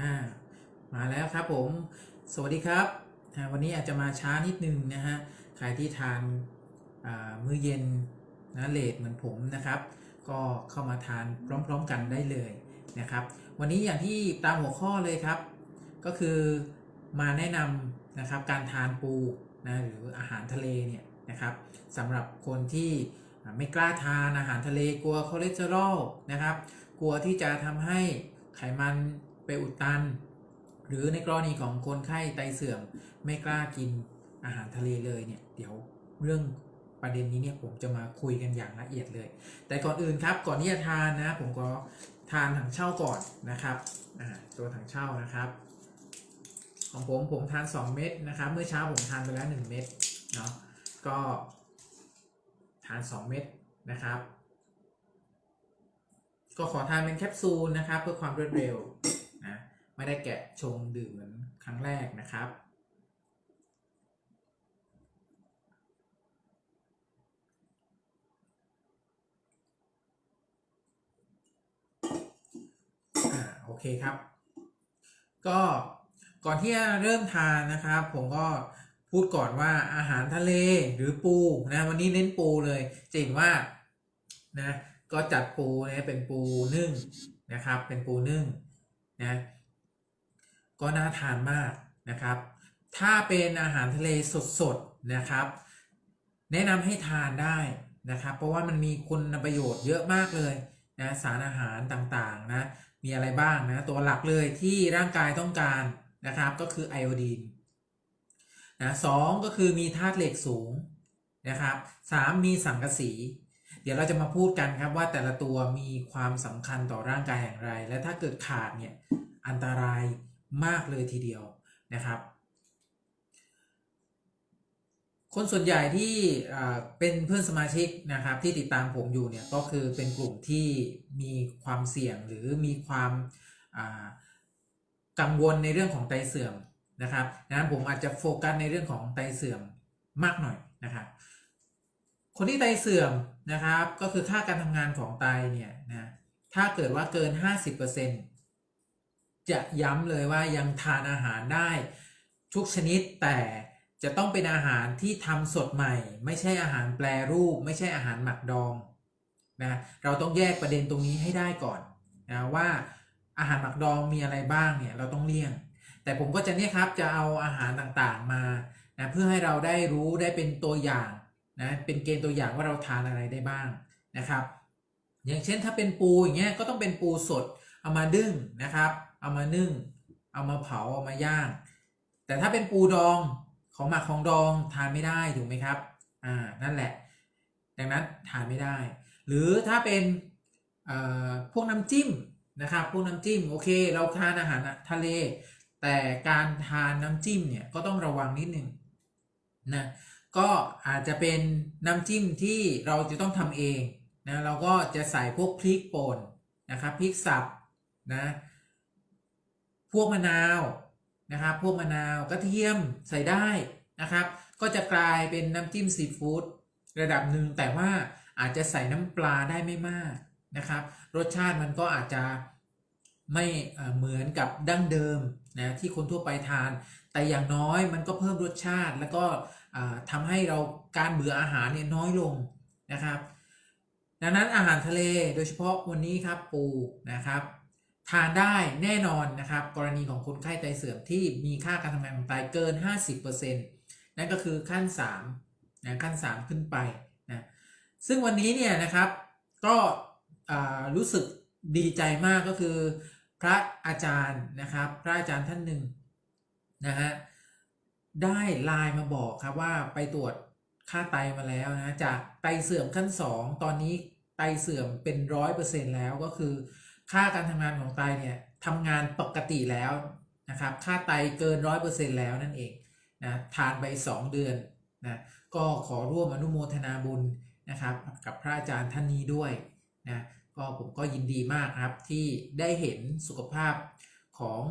อ่ามาแล้วครับผม สวัสดีครับ วันนี้อาจจะมาช้านิดนึงนะฮะ ใครที่ทานมื้อเย็นนะเลทเหมือนผมนะครับ ก็เข้ามาทานพร้อมๆกันได้เลยนะครับ วันนี้อย่างที่ตามหัวข้อเลยครับ ก็คือมาแนะนำนะครับการทานปูนะหรืออาหารทะเลเนี่ยนะครับสำหรับคนที่ไม่กล้าทานอาหารทะเลกลัวคอเลสเตอรอลนะครับ กลัวที่จะทำให้ไขมัน ไปอุดตัน หรือในกรณีของคนไข้ไตเสื่อมไม่กล้ากินอาหารทะเลเลยเนี่ยเดี๋ยวเรื่องประเด็นนี้เนี่ยผมจะมาคุยกันอย่างละเอียดเลย แต่ก่อนอื่นครับก่อนที่จะทานนะ ผมก็ทานถังเช่าก่อนนะครับตัวถังเช่านะครับ ของผมผมทาน 2 เม็ดนะครับเมื่อเช้าผมทานไปแล้ว 1 เม็ดเนาะก็ทาน 2 เม็ดนะครับ ก็ขอทานเป็นแคปซูลนะครับ เพื่อความรวดเร็ว ไม่ได้แกะชงดื่มเหมือนครั้งแรกนะครับอ่าโอเคครับ ก็ก่อนที่จะเริ่มทานนะครับ ผมก็พูดก่อนว่าอาหารทะเลหรือปูนะวันนี้เน้นปูเลยจะเห็นว่านะก็จัดปูนะเป็นปูนึ่งนะครับ เป็นปูนึ่งนะ ก็น่าทานมากนะครับ ถ้าเป็นอาหารทะเลสดๆนะครับ แนะนำให้ทานได้นะครับ เพราะว่ามันมีคุณประโยชน์เยอะมากเลยนะสารอาหารต่างๆนะมีอะไรบ้างนะตัวหลักเลยที่ร่างกายต้องการนะครับก็คือไอโอดีนนะสองก็คือมีธาตุเหล็กสูงนะครับสามมีสังกะสี เดี๋ยวเราจะมาพูดกันครับว่าแต่ละตัวมีความสำคัญต่อร่างกายอย่างไร และถ้าเกิดขาดเนี่ยอันตราย มากเลยทีเดียวนะครับ คนส่วนใหญ่ที่เป็นเพื่อนสมาชิกนะครับ ที่ติดตามผมอยู่เนี่ยก็คือเป็นกลุ่มที่มีความเสี่ยงหรือมีความกังวลในเรื่องของไตเสื่อมนะครับดังนั้นผมอาจจะโฟกัสในเรื่องของไตเสื่อมมากหน่อยนะครับ คนที่ไตเสื่อมนะครับ ก็คือค่าการทำงานของไตเนี่ยนะ ถ้าเกิดว่าเกิน 50% จะย้ำเลยว่ายังทานอาหารได้ ทุกชนิดแต่จะต้องเป็นอาหารที่ทำสดใหม่ ไม่ใช่อาหารแปรรูป ไม่ใช่อาหารหมักดองนะเราต้องแยกประเด็นตรงนี้ให้ได้ก่อนนะว่าอาหารหมักดองมีอะไรบ้างเนี่ยเราต้องเลี่ยง แต่ผมก็จะเนี่ยครับจะเอาอาหารต่างๆมานะเพื่อให้เราได้รู้ได้เป็นตัวอย่างนะเป็นเกณฑ์ตัวอย่างว่าเราทานอะไรได้บ้างนะครับ อย่างเช่นถ้าเป็นปูอย่างเงี้ยก็ต้องเป็นปูสดเอามาดึงนะครับ เอามานึ่ง เอามาเผาเอามาย่าง แต่ถ้าเป็นปูดองของหมักของดองทานไม่ได้ถูกไหมครับ อ่า นั่นแหละ ดังนั้นทานไม่ได้ หรือถ้าเป็นพวกน้ำจิ้มนะครับ พวกน้ำจิ้มโอเค เราทานอาหารทะเล แต่การทานน้ำจิ้มเนี่ยก็ต้องระวังนิดนึงนะก็อาจจะเป็นน้ำจิ้มที่เราจะต้องทำเองนะเราก็จะใส่พวกพริกป่นนะครับพริกสับนะ พวกมะนาวนะครับ พวกมะนาวกระเทียมใส่ได้นะครับ ก็จะกลายเป็นน้ำจิ้มซีฟู้ดระดับหนึ่งแต่ว่าอาจจะใส่น้ำปลาได้ไม่มากนะครับ รสชาติมันก็อาจจะไม่เหมือนกับดั้งเดิมนะที่คนทั่วไปทาน แต่อย่างน้อยมันก็เพิ่มรสชาติ แล้วก็อ่าทำให้เราการเบื่ออาหารเนี่ยน้อยลงนะครับ ดังนั้นอาหารทะเลโดยเฉพาะวันนี้ครับปูนะครับ ทานได้แน่นอนนะครับ กรณีของคนไข้ไตเสื่อมที่มีค่าการทำงานของไตเกิน 50%นั่นก็คือขั้น3นะขั้น 3 ขึ้นไปนะซึ่งวันนี้เนี่ยนะครับก็รู้สึกดีใจมากก็คือ พระอาจารย์นะครับ พระอาจารย์ท่านหนึ่งนะฮะได้ไลน์มาบอกครับว่าไปตรวจค่าไตมาแล้วนะจากไตเสื่อมขั้น 2 ตอนนี้ไตเสื่อมเป็นร้อยเปอร์เซ็นแล้วก็คือ ค่าการทำงานของไตเนี่ยทำงานปกติแล้วนะครับ ค่าไตเกินร้อยเปอร์เซ็นแล้วนั่นเองนะทานไป 2 เดือนนะก็ขอร่วมอนุโมทนาบุญนะครับ กับพระอาจารย์ท่านนี้ด้วยนะก็ผมก็ยินดีมากครับที่ได้เห็นสุขภาพของ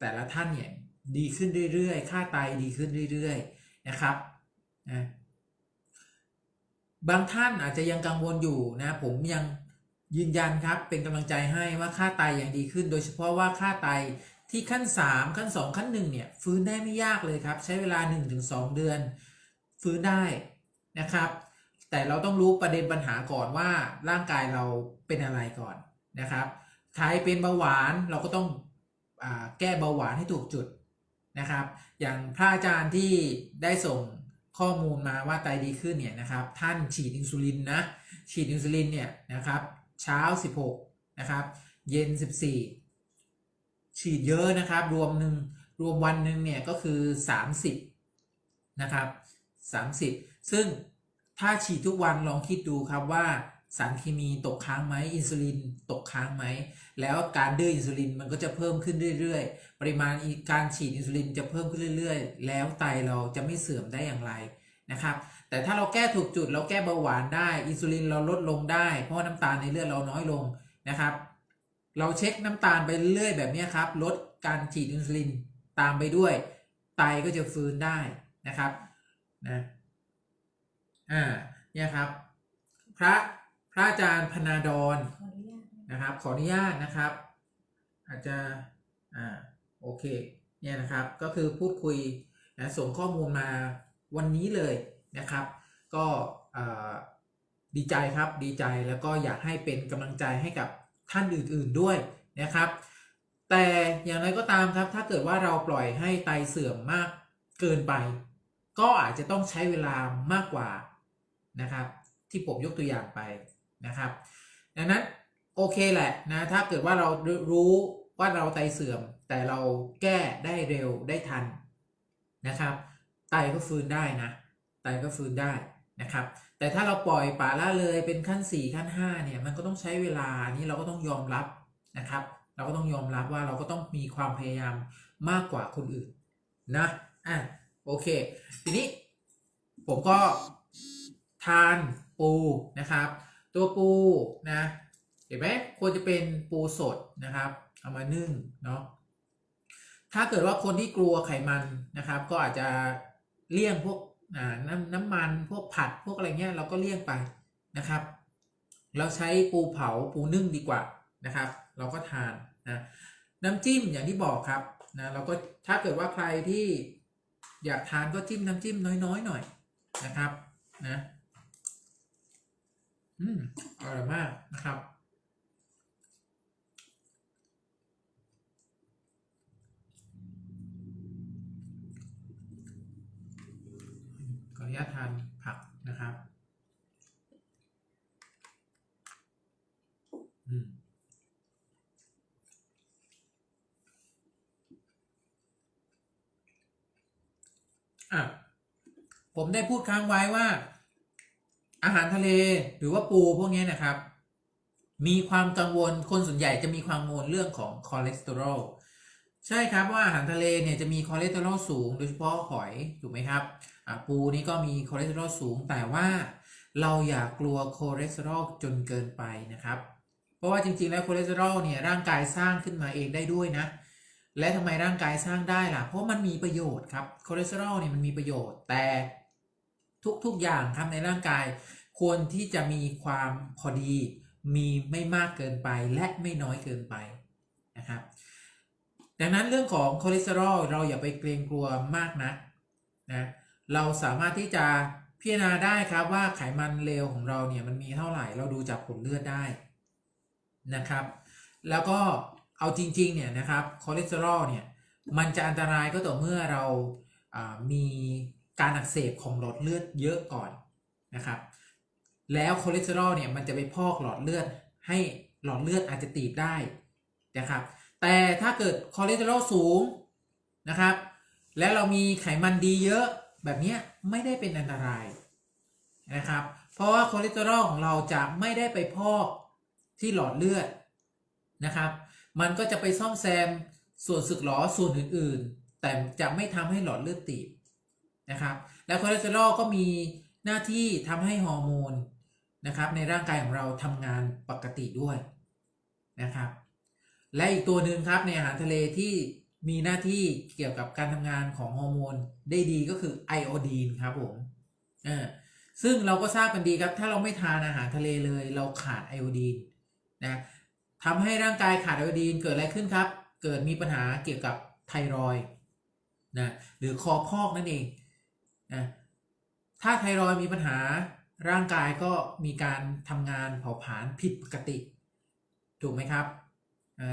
แต่ละท่านเนี่ยดีขึ้นเรื่อยๆ ค่าไตดีขึ้นเรื่อยๆนะครับนะบางท่านอาจจะยังกังวลอยู่นะผมยัง ยืนยันครับเป็นกำลังใจให้ว่าค่าไตอยังดีขึ้น โดยเฉพาะว่าค่าไตที่ขั้น 3 ขั้น 2 ขั้น1เนี่ยฟื้นได้ไม่ยากเลยครับ ใช้เวลา 1-2 เดือน ฟื้นได้นะครับ แต่เราต้องรู้ประเด็นปัญหาก่อนว่าร่างกายเราเป็นอะไรก่อนนะครับใครเป็นเบาหวานเราก็ต้องอแก้เบาหวานให้ถูกจุดนะครับ อย่างพระอาจารย์ที่ได้ส่งข้อมูลมาว่าไตดีขึ้นเนี่ยนะครับ ท่านฉีดอินซูลินนะฉีดอินซูลินเนี่ยนะครับ เช้า 16 นะครับ เย็น 14 ฉีดเยอะนะครับ รวมหนึ่งรวมวันหนึ่งเนี่ยก็คือ 30 นะครับ 30 ซึ่งถ้าฉีดทุกวันลองคิดดูครับว่าสารเคมีตกค้างไหมอินซูลินตกค้างไหม แล้วการดื้ออินซูลินมันก็จะเพิ่มขึ้นเรื่อยๆ ปริมาณการฉีดอินซูลินจะเพิ่มขึ้นเรื่อยๆ แล้วไตเราจะไม่เสื่อมได้อย่างไรนะครับ แต่ถ้าเราแก้ถูกจุดเราแก้เบาหวานได้ อินซูลินเราลดลงได้ เพราะว่าน้ำตาลในเลือดเราน้อยลงนะครับ เราเช็คน้ำตาลไปเรื่อยแบบนี้ครับ ลดการฉีดอินซูลินตามไปด้วย ไตก็จะฟื้นได้นะครับนะอ่าเนี่ยครับ พระพระอาจารย์พนาดรขออนุญาตนะนะครับ ขออนุญาตนะครับ อาจจะอ่าโอเคเนี่ยนะครับก็คือพูดคุยนะส่งข้อมูลมาวันนี้เลย นะครับ ก็ดีใจครับดีใจแล้วก็อยากให้เป็นกำลังใจให้กับท่านอื่นๆด้วยนะครับ แต่อย่างไรก็ตามครับ ถ้าเกิดว่าเราปล่อยให้ไตเสื่อมมากเกินไป ก็อาจจะต้องใช้เวลามากกว่านะครับ ที่ผมยกตัวอย่างไปนะครับ ดังนั้นโอเคแหละนะถ้าเกิดว่าเรารู้ว่าเราไตเสื่อม แต่เราแก้ได้เร็วได้ทันนะครับ ไตก็ฟื้นได้นะ ไตก็ฟื้นได้นะครับ แต่ถ้าเราปล่อยป่าละเลยเป็นขั้น 4 ขั้น5เนี่ยมันก็ต้องใช้เวลานี้เราก็ต้องยอมรับนะครับ เราก็ต้องยอมรับว่าเราก็ต้องมีความพยายามมากกว่าคนอื่นนะอะโอเค ทีนี้ผมก็ทานปูนะครับ ตัวปูนะเห็นไหมควรจะเป็นปูสดนะครับ เอามานึ่งเนาะถ้าเกิดว่าคนที่กลัวไขมันนะครับ ก็อาจจะเลี่ยงพวก น้ำน้ำมันพวกผัดพวกอะไรเงี้ยเราก็เลี่ยงไปนะครับ เราใช้ปูเผาปูนึ่งดีกว่านะครับ เราก็ทานนะน้ำจิ้มอย่างที่บอกครับนะเราก็ถ้าเกิดว่าใครที่อยากทานก็จิ้มน้ำจิ้มน้อยๆหน่อยนะครับนะอืมอร่อยมากนะครับ ขออนุ ญาทานผักนะครับอืมอะผมได้พูดค้างไว้ว่า อาหารทะเลหรือว่าปูพวกนี้นะครับ มีความกังวลคนส่วนใหญ่จะมีความกังวลเรื่องของคอเลสเตอรอล ใช่ครับว่าอาหารทะเลเนี่ยจะมีคอเลสเตอรอลสูง โดยเฉพาะหอยถูกไหมครับปูนี่ก็มีคอเลสเตอรอลสูง แต่ว่าเราอย่ากกลัวคอเลสเตอรอลจนเกินไปนะครับ เพราะว่าจริงๆแล้วคอเลสเตอรอลเนี่ยร่างกายสร้างขึ้นมาเองได้ด้วยนะ และทำไมร่างกายสร้างได้ล่ะ เพราะมันมีประโยชน์ครับคอเลสเตอรอลเนี่ยมันมีประโยชน์ แต่ทุกๆอย่างครับในร่างกายควรที่จะมีความพอดี มีไม่มากเกินไปและไม่น้อยเกินไปนะครับ ดังนั้นเรื่องของคอเลสเตอรอลเราอย่าไปเกรงกลัวมากนะนะเราสามารถที่จะพิจารณาได้ครับว่าไขมันเลวของเราเนี่ยมันมีเท่าไหร่เราดูจากผลเลือดได้นะครับ แล้วก็เอาจริงๆเนี่ยนะครับคอเลสเตอรอลเนี่ยมันจะอันตรายก็ต่อเมื่อเราามีการอักเสบของหลอดเลือดเยอะก่อนนะครับ แล้วคอเลสเตอรอลเนี่ยมันจะไปพอกหลอดเลือดให้หลอดเลือดอาจจะตีบได้นะครับ แต่ถ้าเกิดคอเลสเตอรอลสูงนะครับ แล้วเรามีไขมันดีเยอะแบบนี้ไม่ได้เป็นอันตรายนะครับ เพราะว่าคอเลสเตอรอลของเราจะไม่ได้ไปพอกที่หลอดเลือดนะครับ มันก็จะไปซ่อมแซมส่วนสึกหรอส่วนอื่นๆ แต่จะไม่ทำให้หลอดเลือดตีบนะครับ แล้วคอเลสเตอรอลก็มีหน้าที่ทำให้ฮอร์โมนนะครับในร่างกายของเราทำงานปกติด้วยนะครับ และอีกตัวหนึ่งครับในอาหารทะเลที่มีหน้าที่เกี่ยวกับการทำงานของฮอร์โมนได้ดีก็คือไอโอดีนครับผมเออซึ่งเราก็ทราบกันดีครับ ถ้าเราไม่ทานอาหารทะเลเลย เราขาดไอโอดีนนะทำให้ร่างกายขาดไอโอดีนเกิดอะไรขึ้นครับ เกิดมีปัญหาเกี่ยวกับไทรอยนะหรือคอพอกนั่นเองนะถ้าไทรอยมีปัญหาร่างกายก็มีการทำงานเผาผลาญผิดปกติ ถูกไหมครับ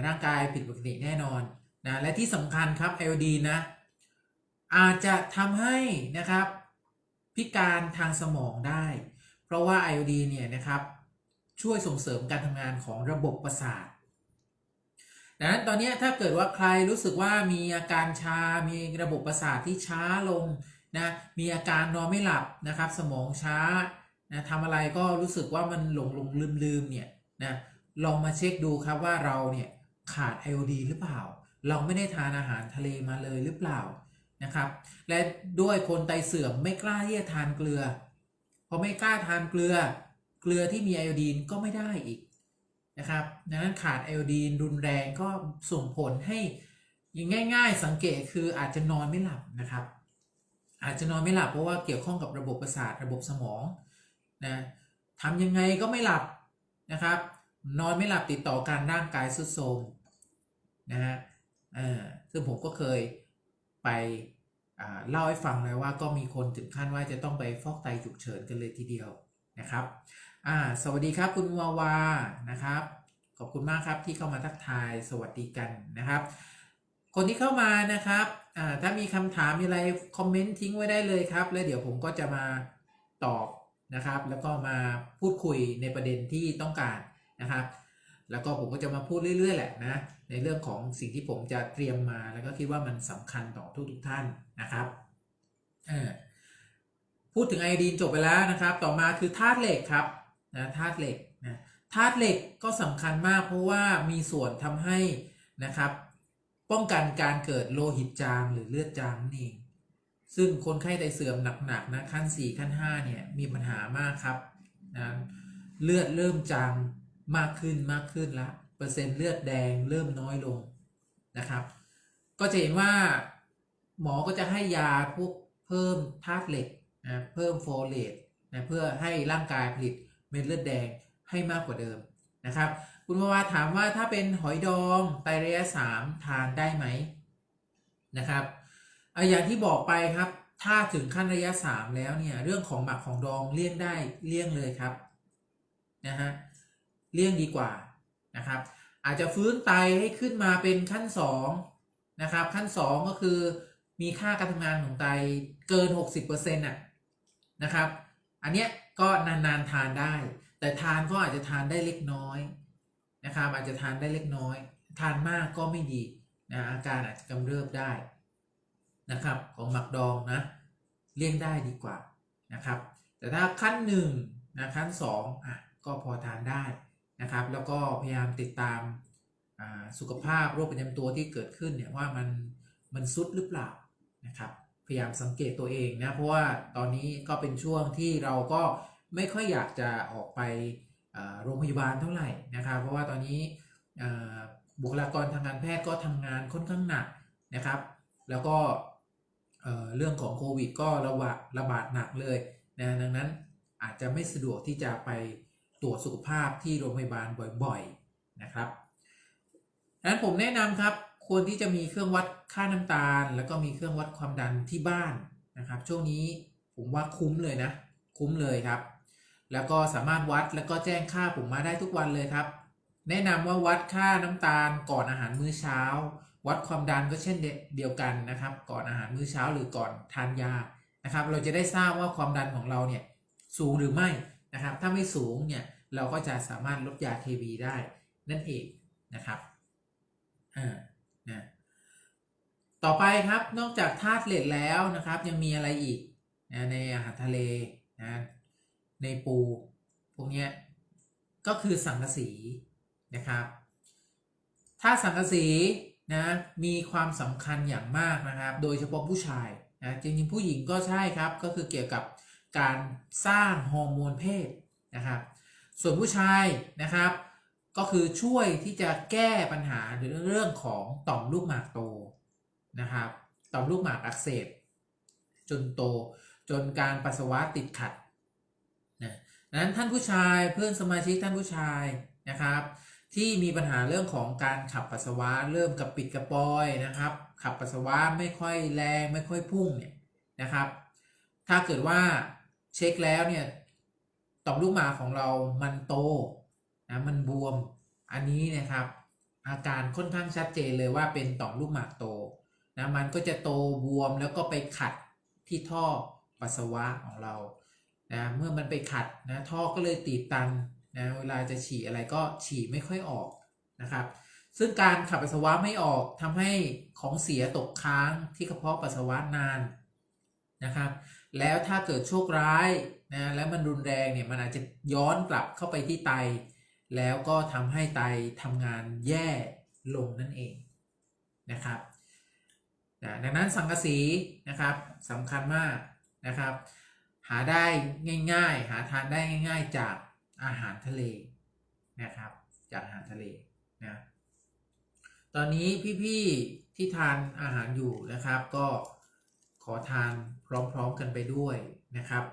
ร่างกายผิดปกติแน่นอนนะและที่สำคัญครับไอโอดีนนะอาจจะทำให้นะครับพิการทางสมองได้ เพราะว่าไอโอดีเนี่ยนะครับช่วยส่งเสริมการทำงานของระบบประสาทดังนั้นตอนนี้ถ้าเกิดว่าใครรู้สึกว่ามีอาการชา มีระบบประสาทที่ช้าลงนะมีอาการนอนไม่หลับนะครับ สมองช้านะทำอะไรก็รู้สึกว่ามันหลงหลงลืมลืมเนี่ยนะลองมาเช็คดูครับว่าเราเนี่ย ขาดไอโอดีหรือเปล่า เราไม่ได้ทานอาหารทะเลมาเลยหรือเปล่านะครับ และด้วยคนไตเสื่อมไม่กล้าที่จะทานเกลือพอไม่กล้าทานเกลือ เกลือที่มีไอโอดีนก็ไม่ได้อีกนะครับดังนั้นขาดไอโอดีนรุนแรงก็ส่งผลให้ย่งง่าย ๆ สังเกตคืออาจจะนอนไม่หลับนะครับ อาจจะนอนไม่หลับเพราะว่าเกี่ยวข้องกับระบบประสาทระบบสมองนะทำยังไงก็ไม่หลับนะครับ นอนไม่หลับติดต่อกันร่างกายสุดโทรม นะฮะอ่าซึ่งผมก็เคยไปอ่าเล่าให้ฟังแล้วว่าก็มีคนถึงขั้นว่าจะต้องไปฟอกไตฉุกเฉินกันเลยทีเดียวนะครับอ่าสวัสดีครับคุณวาวานะครับ ขอบคุณมากครับที่เข้ามาทักทายสวัสดีกันนะครับ คนที่เข้ามานะครับอ่าถ้ามีคำถามมีอะไรคอมเมนต์ทิ้งไว้ได้เลยครับ แล้วเดี๋ยวผมก็จะมาตอบนะครับ แล้วก็มาพูดคุยในประเด็นที่ต้องการนะครับ แล้วก็ผมก็จะมาพูดเรื่อย ๆ แหละนะ ในเรื่องของสิ่งที่ผมจะเตรียมมาแล้วก็คิดว่ามันสำคัญต่อทุกๆท่านนะครับพูดถึงไอดีนจบไปแล้วนะครับ ต่อมาคือธาตุเหล็กครับนะธาตุเหล็กนะธาตุเหล็กก็สำคัญมากเพราะว่ามีส่วนทำให้นะครับ ป้องกันการเกิดโลหิตจางหรือเลือดจางนั่นเองซึ่งคนไข้ไตเสื่อมหนักๆนะขั้น 4 ขั้น5เนี่ยมีปัญหามากครับนะเลือดเริ่มจาง มากขึ้นมากขึ้นละเปอร์เซ็นต์เลือดแดงเริ่มน้อยลงนะครับ ก็จะเห็นว่าหมอก็จะให้ยาพวกเพิ่มธาตุเหล็กนะเพิ่มโฟเลตนะเพื่อให้ร่างกายผลิตเม็ดเลือดแดงให้มากกว่าเดิมนะครับ คุณวาวาถามว่าถ้าเป็นหอยดองไตระยะสามทานได้ไหมนะครับอะอย่างที่บอกไปครับถ้าถึงขั้นระยะสามแล้วเนี่ยเรื่องของหมักของดองเลี่ยงได้เลี่ยงเลยครับนะฮะ เลี่ยงดีกว่านะครับ อาจจะฟื้นไตให้ขึ้นมาเป็นขั้นสองนะครับ ขั้นสองก็คือมีค่าการทำงานของไตเกิน 60%น่ะนะครับ อันเนี้ยก็นานๆทานได้ แต่ทานก็อาจจะทานได้เล็กน้อยนะครับอาจจะทานได้เล็กน้อย ทานมากก็ไม่ดีนะอาการอาจจะกำเริบได้นะครับ ของหมักดองนะเลี่ยงได้ดีกว่านะครับ แต่ถ้าขั้นหนึ่งนะขั้นสองอะก็พอทานได้ นะครับ แล้วก็พยายามติดตามสุขภาพโรคประจำตัวที่เกิดขึ้นเนี่ยว่ามันมันซุดหรือเปล่านะครับ พยายามสังเกตตัวเองนะ เพราะว่าตอนนี้ก็เป็นช่วงที่เราก็ไม่ค่อยอยากจะออกไปโรงพยาบาลเท่าไหร่นะครับ เพราะว่าตอนนี้บุคลากรทางการแพทย์ก็ทำงานค่อนข้างหนักนะครับ แล้วก็เอ่อเรื่องของโควิดก็ระบาดระบาดหนักเลยนะดังนั้นอาจจะไม่สะดวกที่จะไป ตรวจสุขภาพที่โรงพยาบาลบ่อยๆนะครับดังนั้นผมแนะนำครับควรที่จะมีเครื่องวัดค่าน้ำตาล แล้วก็มีเครื่องวัดความดันที่บ้านนะครับ ช่วงนี้ผมว่าคุ้มเลยนะ คุ้มเลยครับ แล้วก็สามารถวัดแล้วก็แจ้งค่าผมมาได้ทุกวันเลยครับ แนะนำว่าวัดค่าน้ำตาลก่อนอาหารมื้อเช้า วัดความดันก็เช่นเดียวกันนะครับ ก่อนอาหารมื้อเช้าหรือก่อนทานยานะครับ เราจะได้ทราบว่าความดันของเราเนี่ยสูงหรือไม่ นะครับ ถ้าไม่สูงเนี่ยเราก็จะสามารถลดยาเคบีได้นั่นเองนะครับอ่านะต่อไปครับนอกจากธาตุเหล็กแล้วนะครับ ยังมีอะไรอีกนะในอาหารทะเลนะในปูพวกนี้ก็คือสังกะสีนะครับถ้าสังกะสีนะมีความสำคัญอย่างมากนะครับ โดยเฉพาะผู้ชายนะจริงๆผู้หญิงก็ใช่ครับก็คือเกี่ยวกับ การสร้างฮอร์โมนเพศนะครับ ส่วนผู้ชายนะครับ ก็คือช่วยที่จะแก้ปัญหาในเรื่องของต่อมลูกหมากโตนะครับต่อมลูกหมากอักเสบจนโตจนการปัสสาวะติดขัดนะดังนั้นท่านผู้ชายเพื่อนสมาชิกท่านผู้ชายนะครับ ที่มีปัญหาเรื่องของการขับปัสสาวะเริ่มกับปิดกระปอยนะครับ ขับปัสสาวะไม่ค่อยแรงไม่ค่อยพุ่งเนี่ยนะครับ ถ้าเกิดว่า เช็คแล้วเนี่ยต่อมลูกหมากของเรามันโตนะมันบวมอันนี้นะครับ อาการค่อนข้างชัดเจนเลยว่าเป็นต่อมลูกหมากโตนะมันก็จะโตบวมแล้วก็ไปขัดที่ท่อปัสสาวะของเรานะเมื่อมันไปขัดนะท่อก็เลยตีบตันนะเวลาจะฉี่อะไรก็ฉี่ไม่ค่อยออกนะครับ ซึ่งการขับปัสสาวะไม่ออกทำให้ของเสียตกค้างที่กระเพาะปัสสาวะนานนะครับ แล้วถ้าเกิดโชคร้ายนะแล้วมันรุนแรงเนี่ยมันอาจจะย้อนกลับเข้าไปที่ไต แล้วก็ทำให้ไตทำงานแย่ลงนั่นเองนะครับนะดังนั้นสังกะสีนะครับสำคัญมากนะครับ หาได้ง่าย ๆ หาทานได้ง่าย ๆ จากอาหารทะเลนะครับ จากอาหารทะเลนะตอนนี้พี่ๆที่ทานอาหารอยู่นะครับ ก็ขอทาน พร้อมๆกันไปด้วยนะครับ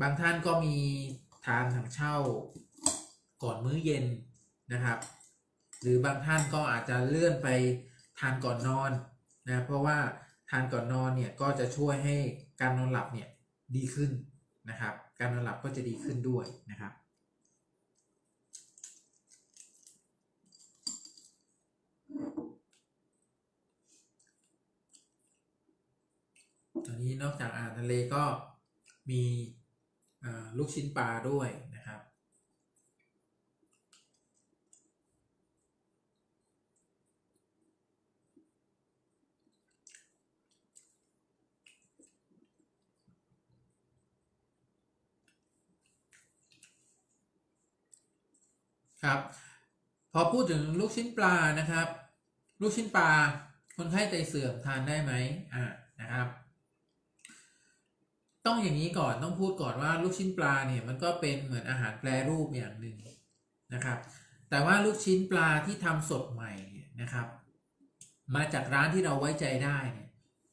บางท่านก็มีทานถังเช่าก่อนมื้อเย็นนะครับ หรือบางท่านก็อาจจะเลื่อนไปทานก่อนนอนนะเพราะว่าทานก่อนนอนเนี่ยก็จะช่วยให้การนอนหลับเนี่ยดีขึ้นนะครับ การนอนหลับก็จะดีขึ้นด้วยนะครับ นี้นอกจากอาหารทะเลก็มีลูกชิ้นปลาด้วยนะครับ ครับพอพูดถึงลูกชิ้นปลานะครับ ลูกชิ้นปลาคนไข้ไตเสื่อมทานได้ไหมอ่านะครับ ต้องอย่างนี้ก่อนต้องพูดก่อนว่าลูกชิ้นปลาเนี่ยมันก็เป็นเหมือนอาหารแปรรูปอย่างหนึ่งนะครับ แต่ว่าลูกชิ้นปลาที่ทำสดใหม่เนี่ยนะครับ มาจากร้านที่เราไว้ใจได้เนี่ย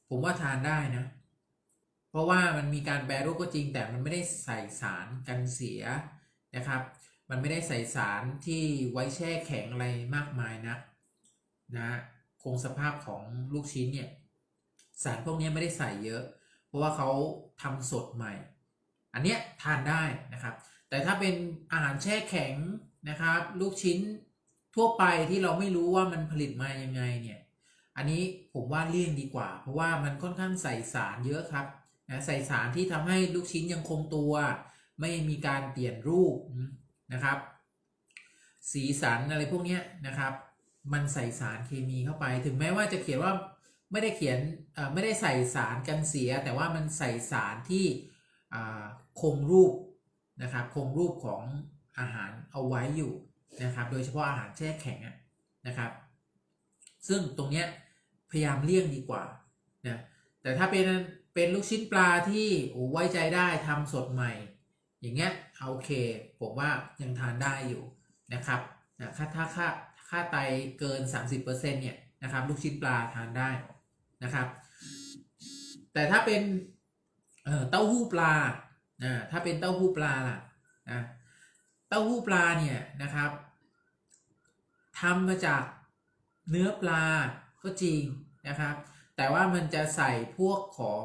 ผมว่าทานได้นะ เพราะว่ามันมีการแปรรูปก็จริง แต่มันไม่ได้ใส่สารกันเสียนะครับ มันไม่ได้ใส่สารที่ไว้แช่แข็งอะไรมากมายนะนะคงสภาพของลูกชิ้นเนี่ยสารพวกนี้ไม่ได้ใส่เยอะ เพราะว่าเขาทำสดใหม่ อันเนี้ยทานได้นะครับ แต่ถ้าเป็นอาหารแช่แข็งนะครับ ลูกชิ้นทั่วไปที่เราไม่รู้ว่ามันผลิตมายังไงเนี่ยอันนี้ผมว่าเลี่ยงดีกว่า เพราะว่ามันค่อนข้างใส่สารเยอะครับนะใส่สารที่ทำให้ลูกชิ้นยังคงตัว ไม่มีการเปลี่ยนรูปนะครับ สีสันอะไรพวกนี้นะครับ มันใส่สารเคมีเข้าไป ถึงแม้ว่าจะเขียนว่า ไม่ได้เขียนไม่ได้ใส่สารกันเสีย แต่ว่ามันใส่สารที่คงรูปนะครับคงรูปของอาหารเอาไว้อยู่นะครับโดยเฉพาะอาหารแช่แข็งนะครับ ซึ่งตรงเนี้ยพยายามเลี่ยงดีกว่านะแต่ถ้าเป็นเป็นลูกชิ้นปลาที่โอ้ไว้ใจได้ทำสดใหม่ อย่างเงี้ยโอเคผมว่ายังทานได้อยู่นะครับนะค่าถ้าค่าค่าไตเกิน 30%เนี่ยนะครับลูกชิ้นปลาทานได้ นะครับ แต่ถ้าเป็นเต้าหู้ปลานะถ้าเป็นเต้าหู้ปลาล่ะนะเต้าหู้ปลาเนี่ยนะครับทำมาจากเนื้อปลาก็จริงนะครับ แต่ว่ามันจะใส่พวกของ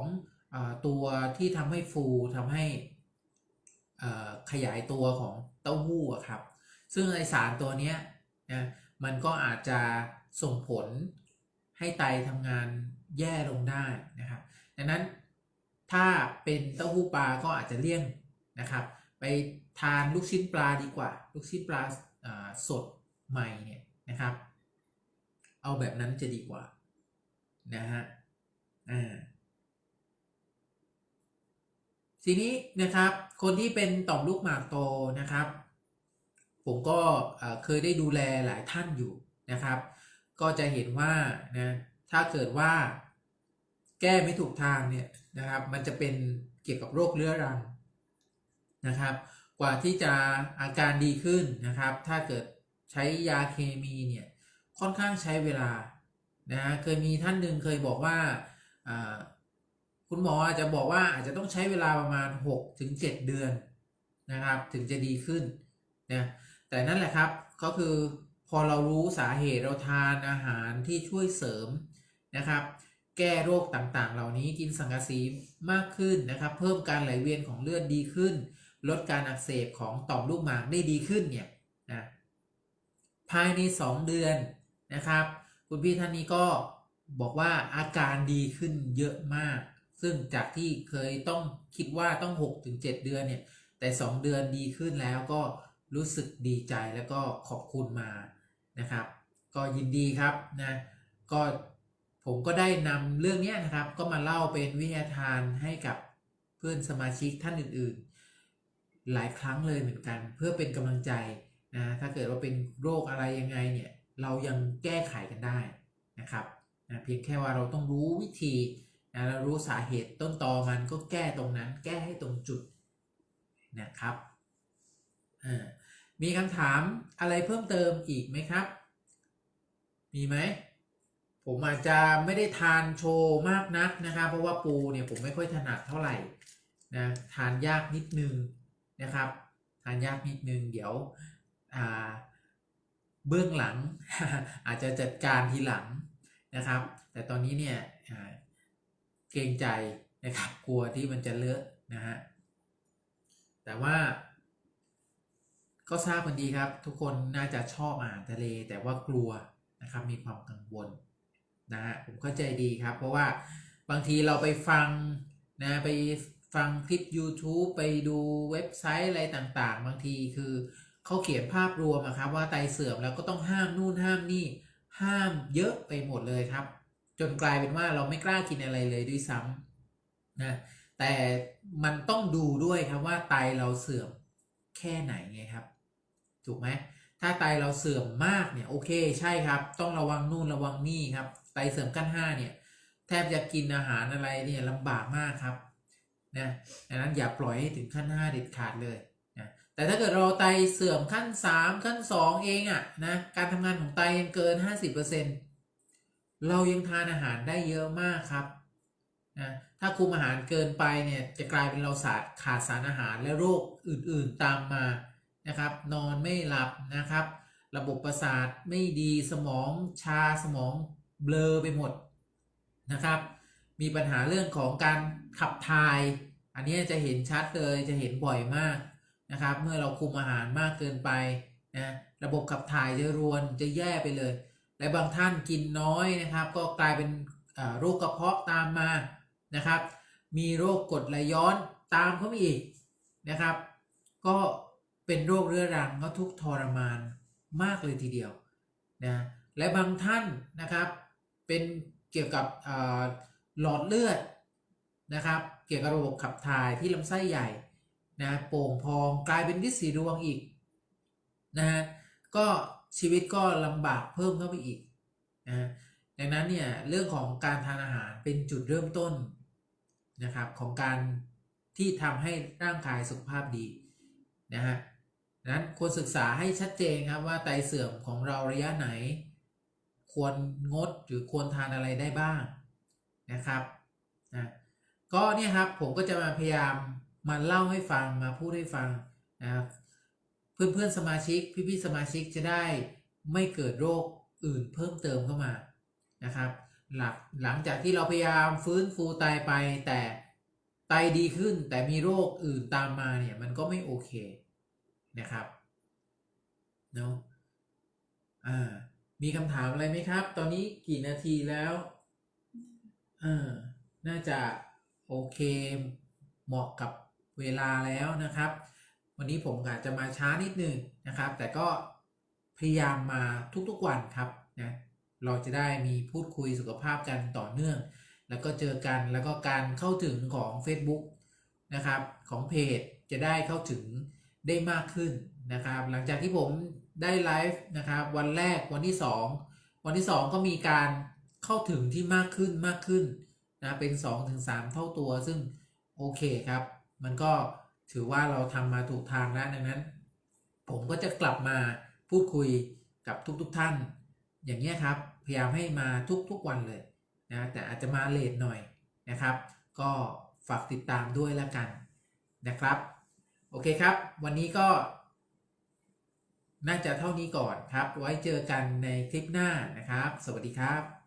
อตัวที่ทำให้ฟูทำให้ขยายตัวของเต้าหู้ครับ ซึ่งไอสารตัวนี้นะมันก็อาจจะส่งผลให้ไตทำงาน แย่ลงได้นะครับดังนั้นถ้าเป็นเต้าหู้ปลาก็อาจจะเลี่ยงนะครับ ไปทานลูกชิ้นปลาดีกว่า ลูกชิ้นปลาสดใหม่เนี่ยนะครับ เอาแบบนั้นจะดีกว่านะฮะอ่าทีนี้นะครับคนที่เป็นต่อมลูกหมากโตนะครับ ผมก็เคยได้ดูแลหลายท่านอยู่นะครับ ก็จะเห็นว่านะ ถ้าเกิดว่า แก้ไม่ถูกทางเนี่ยนะครับ มันจะเป็นเกี่ยวกับโรคเรื้อรังนะครับ กว่าที่จะอาการดีขึ้นนะครับ ถ้าเกิดใช้ยาเคมีเนี่ยค่อนข้างใช้เวลานะเคยมีท่านหนึ่งเคยบอกว่าคุณหมออาจจะบอกว่าอาจจะต้องใช้เวลาประมาณ6ถึง7เดือนนะครับ ถึงจะดีขึ้นนะแต่นั่นแหละครับก็คือพอเรารู้สาเหตุเราทานอาหารที่ช่วยเสริม นะครับ แก้โรคต่างๆ เหล่านี้กินสังกะสีมากขึ้นนะครับ เพิ่มการไหลเวียนของเลือดดีขึ้น ลดการอักเสบของต่อมลูกหมากได้ดีขึ้นเนี่ยนะภายใน 2 เดือนนะครับ คุณพี่ท่านนี้ก็บอกว่าอาการดีขึ้นเยอะมาก ซึ่งจากที่เคยต้องคิดว่าต้อง 6-7 เดือนเนี่ยแต่ 2 เดือนดีขึ้นแล้วก็รู้สึกดีใจแล้วก็ขอบคุณมานะครับ ก็ยินดีครับนะก็ ผมก็ได้นำเรื่องนี้นะครับ ก็มาเล่าเป็นวิทยาทานให้กับเพื่อนสมาชิกท่านอื่น ๆ หลายครั้งเลยเหมือนกัน เพื่อเป็นกำลังใจนะถ้าเกิดว่าเป็นโรคอะไรยังไงเนี่ยเรายังแก้ไขกันได้นะครับนะเพียงแค่ว่าเราต้องรู้วิธีนะเรารู้สาเหตุต้นตอมันก็แก้ตรงนั้น แก้ให้ตรงจุดนะครับอ่ามีคำถามอะไรเพิ่มเติมอีกไหมครับ มีไหม ผมอาจจะไม่ได้ทานโชว์มากนักนะครับ เพราะว่าปูเนี่ยผมไม่ค่อยถนัดเท่าไหร่นะทานยากนิดนึงนะครับ ทานยากนิดนึงเดี๋ยวเบื้องหลังอาจจะจัดการทีหลังนะครับ แต่ตอนนี้เนี่ยเกรงใจนะครับกลัวที่มันจะเลอะนะฮะแต่ว่า ก็ทราบกันดีครับ ทุกคนน่าจะชอบอาหารทะเล แต่ว่ากลัวนะครับมีความกังวล นะฮะผมเข้าใจดีครับ เพราะว่าบางทีเราไปฟังนะไปฟังคลิป YouTube ไปดูเว็บไซต์อะไรต่างๆ บางทีคือเขาเขียนภาพรวมครับว่าไตเสื่อมแล้วก็ต้องห้ามนู่นห้ามนี่ ห้ามเยอะไปหมดเลยครับ จนกลายเป็นว่าเราไม่กล้ากินอะไรเลยด้วยซ้ำนะแต่มันต้องดูด้วยครับว่าไตเราเสื่อมแค่ไหนไงครับ ถูกไหมถ้าไตเราเสื่อมมากเนี่ยโอเคใช่ครับ ต้องระวังนู่นระวังนี่ครับ ไตเสื่อมขั้นห้าเนี่ยแทบจะกินอาหารอะไรเนี่ยลำบากมากครับนะดังนั้นอย่าปล่อยให้ถึงขั้นห้าเด็ดขาดเลยนะแต่ถ้าเกิดเราไตเสื่อมขั้นสามขั้นสองเองอะ่ะนะการทำงานของไตยังเกินห้าสิบเปอร์เซ็นตเรายังทานอาหารได้เยอะมากครับนะถ้าคุมอาหารเกินไปเนี่ยจะกลายเป็นเราสาดขาดสารอาหารและโรคอื่นๆตามมานะครับ นอนไม่หลับนะครับ ระบบประสาทไม่ดีสมองชาสมอง เบลอไปหมดนะครับ มีปัญหาเรื่องของการขับถ่าย อันนี้จะเห็นชัดเลยจะเห็นบ่อยมากนะครับ เมื่อเราคุมอาหารมากเกินไปนะระบบขับถ่ายจะรวนจะแย่ไปเลย และบางท่านกินน้อยนะครับ ก็กลายเป็นโรคกระเพาะตามมานะครับ มีโรคกรดไหลย้อนตามเข้ามาอีกนะครับ ก็เป็นโรคเรื้อรังก็ทุกทรมานมากเลยทีเดียวนะและบางท่านนะครับ เป็นเกี่ยวกับหลอดเลือดนะครับ เกี่ยวกับระบบขับถ่ายที่ลำไส้ใหญ่นะโป่งพองกลายเป็นดิสีดวงอีกนะฮะก็ชีวิตก็ลำบากเพิ่มเข้าไปอีกนะดังนั้นเนี่ยเรื่องของการทานอาหารเป็นจุดเริ่มต้นนะครับของการที่ทำให้ร่างกายสุขภาพดีนะฮะนั้นควรศึกษาให้ชัดเจนครับว่าไตเสื่อมของเราระยะไหน ควรงดหรือควรทานอะไรได้บ้างนะครับนะก็เนี่ยครับผมก็จะมาพยายามมาเล่าให้ฟังมาพูดให้ฟังนะครับเพื่อนเพื่อนสมาชิกพี่พี่สมาชิกจะได้ไม่เกิดโรคอื่นเพิ่มเติมเข้ามานะครับ หลักหลังจากที่เราพยายามฟื้นฟูไตไปแต่ไตดีขึ้นแต่มีโรคอื่นตามมาเนี่ยมันก็ไม่โอเคนะครับเนาะอ่า มีคำถามอะไรไหมครับ ตอนนี้กี่นาทีแล้วอ่าน่าจะโอเค เหมาะกับเวลาแล้วนะครับ วันนี้ผมอาจจะมาช้านิดนึงนะครับ แต่ก็พยายามมาทุกๆวันครับนะเราจะได้มีพูดคุยสุขภาพกันต่อเนื่อง แล้วก็เจอกันแล้วก็การเข้าถึงของ Facebook นะครับ ของเพจจะได้เข้าถึงได้มากขึ้นนะครับ หลังจากที่ผม ได้ไลฟ์นะครับวันแรกวันที่ 2 วันที่ 2 ก็มีการเข้าถึงที่มากขึ้นมากขึ้นนะเป็น 2-3 เท่าตัว ซึ่งโอเคครับ มันก็ถือว่าเราทำมาถูกทางแล้วดังนั้น ผมก็จะกลับมาพูดคุยกับทุกๆทท่าน อย่างนี้ครับ พยายามให้มาทุกๆวันเลยนะแต่อาจจะมาเลทหน่อยนะครับ ก็ฝากติดตามด้วยแล้วกันนะครับ โอเคครับ วันนี้ก็ น่าจะเท่านี้ก่อนครับ ไว้เจอกันในคลิปหน้านะครับ สวัสดีครับ